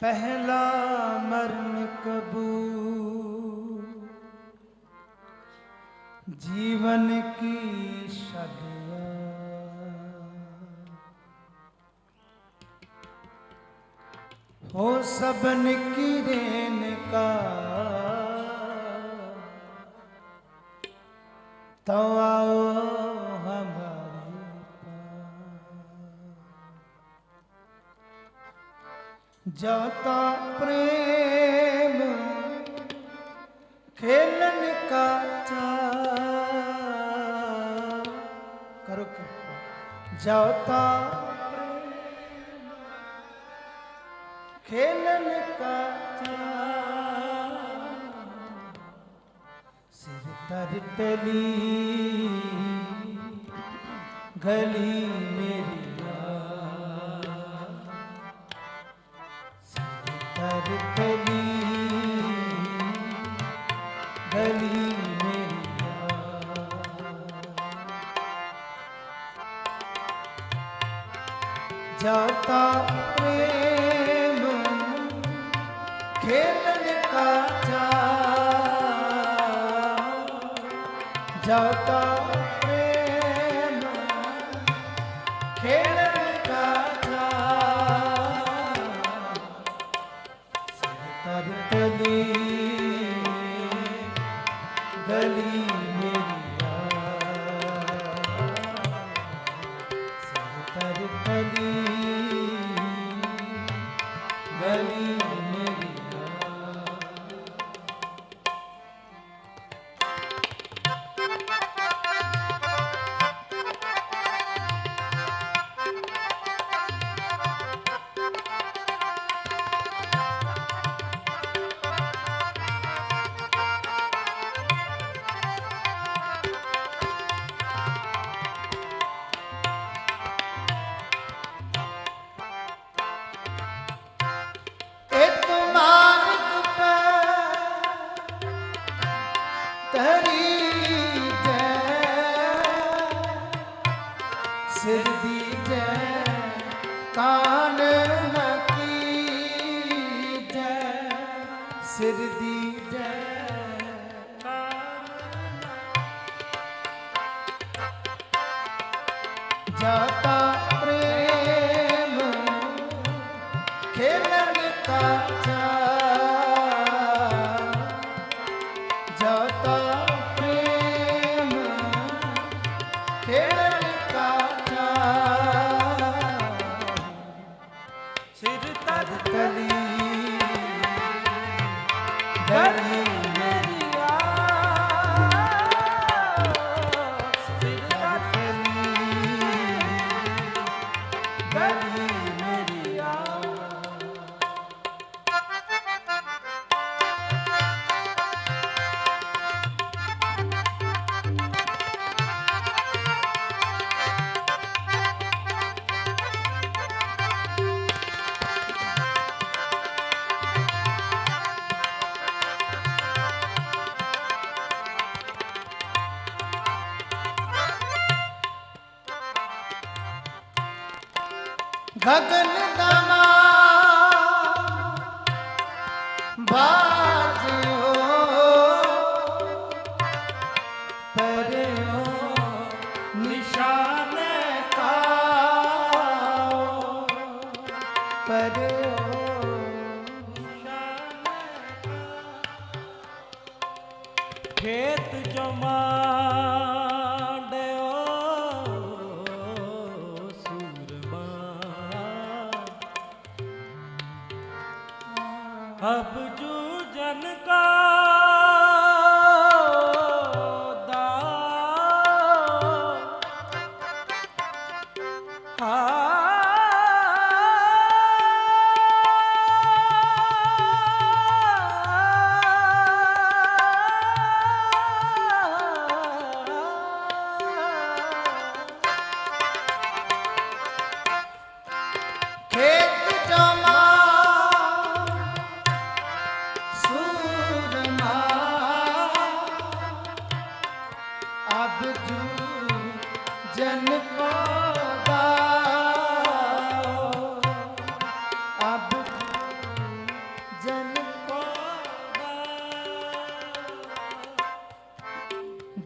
ਪਹਿਲਾ ਮਰਨ ਕਬੂ ਜੀਵਨ ਕੀ ਸ਼ਗਿਆ ਹੋ ਸਭਨ ਕੀ ਦੇਨ ਕਾ। ਤਵਾ जाता प्रेम खेलन का चा करो कृपा जाता खेलन का सिर तर टली गली मेरी जाता प्रेम खेलन का जा जाता ਜਾਤਾ ਗगन ਦਮਾ ਬਾਜਿਓ ਪਰਿਓ ਨਿਸ਼ਾਨੇ ਅਬ ਜੂ ਜਨ ਕਾ ਦਾ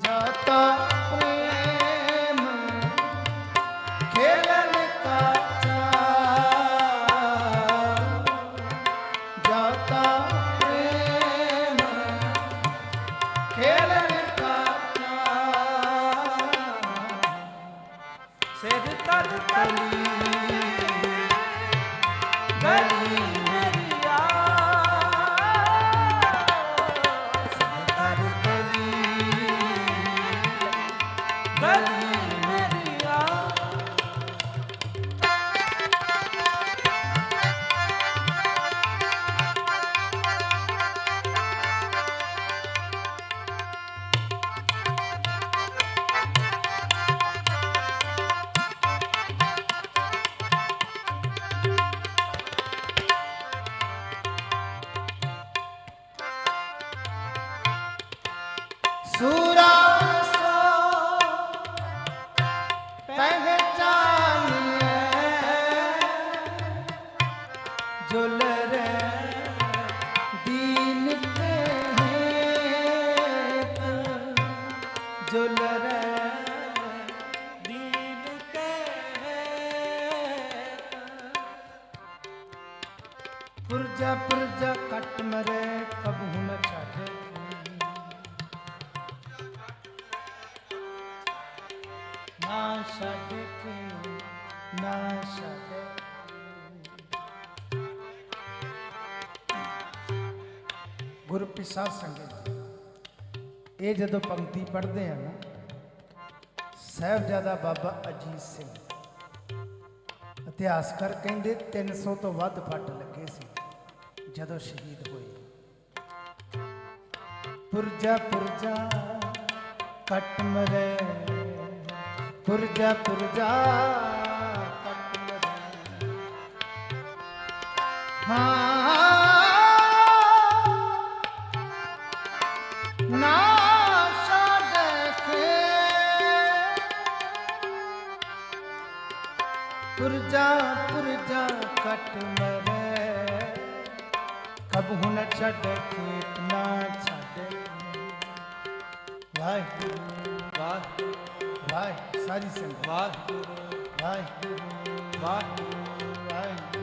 जाता ਪੁਰਜਾ ਪੁਰਜਾ ਕਟ ਮਰੇ ਕਬਹੂ ਨ ਛਾੜੇ ਨਾ ਛੱਡ ਨਾ ਛੱਡ ਗੁਰੂ ਪਿਸਾ ਸੰਗਤ ਇਹ ਜਦੋਂ ਪੰਕਤੀ ਪੜ੍ਹਦੇ ਆ ਨਾ, ਸਾਹਿਬਜ਼ਾਦਾ ਬਾਬਾ ਅਜੀਤ ਸਿੰਘ, ਇਤਿਹਾਸਕਾਰ ਕਹਿੰਦੇ 300 ਤੋਂ ਵੱਧ ਫੱਟ ਲੱਗੇ ਸੀ ਜਦੋਂ ਸ਼ਹੀਦ ਹੋਏ। ਪੁਰਜਾ ਪੁਰਜਾ, ਕੱਟ ਮਰੇ। ਪੁਰਜਾ ਪੁਰਜਾ, ਕੱਟ ਮਰੇ। ਹਾਂ। ਪੁਰਜਾ ਪੁਰਜਾ ਕੱਟ ਮਰੇ ਕਬ ਹੁਨ ਛੱਡ ਖੇਤ ਨਾ ਛੱਡ ਵਾਹਿਗੁਰੂ ਵਾਹਿਗੁਰੂ ਵਾਹਿ ਸਾਰੀ ਸੰਗਤ ਵਾਹਿਗੁਰੂ ਵਾਹਿਗੁਰੂ ਵਾਹਿਗੁਰੂ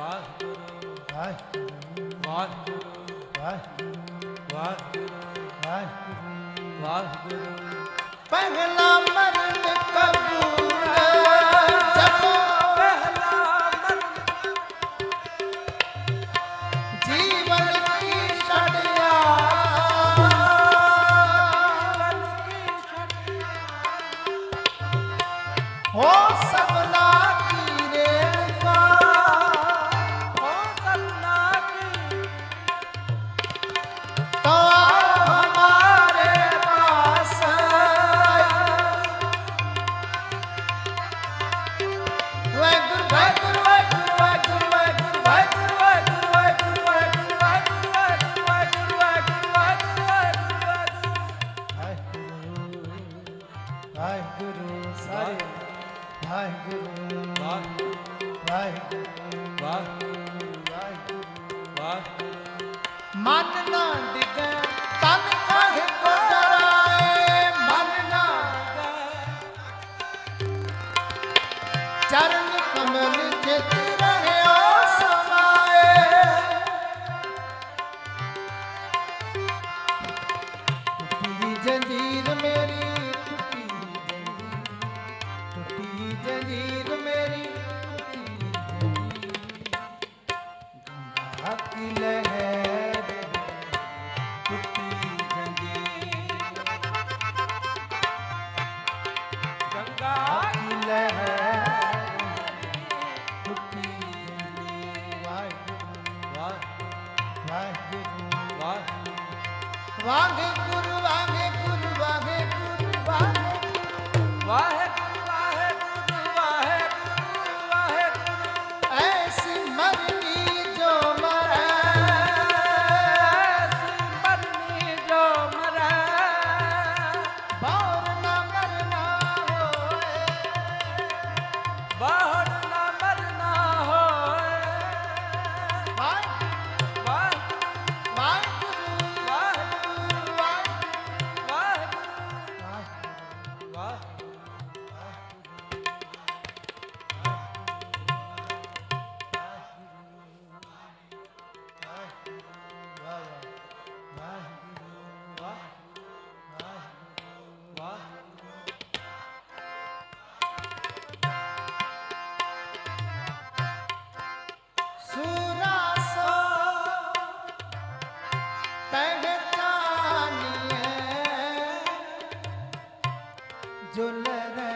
ਵਾਹਿਗੁਰੂ ਵਾਹਿਗੁਰੂ ਵਾਹਿਗੁਰੂ ਵਾਹਿਗੁਰੂ ਵਾਹਿਗੁਰੂ ਵਾਹਿਗੁਰੂ ਵਾਹਿਗੁਰੂ ਵਾਹਿਗੁਰੂ ਵਾਹਿਗੁਰੂ ਸਾਰੇ ਵਾਹਿਗੁਰੂ ਵਾਹਿਗੁਰੂ ਵਾਹਿਗੁਰੂ ਵਾਹਿਗੁਰੂ ਵਾਹਿਗੁਰੂ। हीर मेरी गंगा की लहर टूटी जंजीर गंगा की लहर वाह वाह वाह वाह वाह जुलर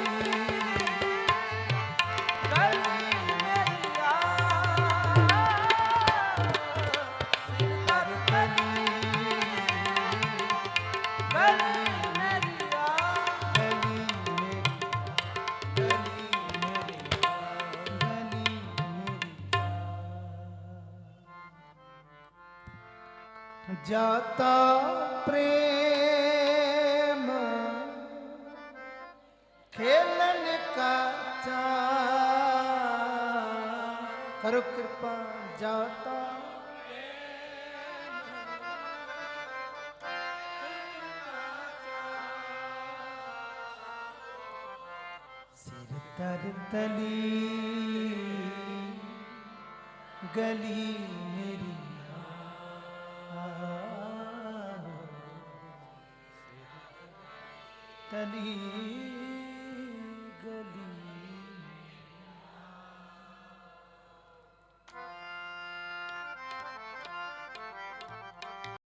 जाता प्रेम खेलन का चा करो कृपा जाता सिर तर तली गली मेरी तली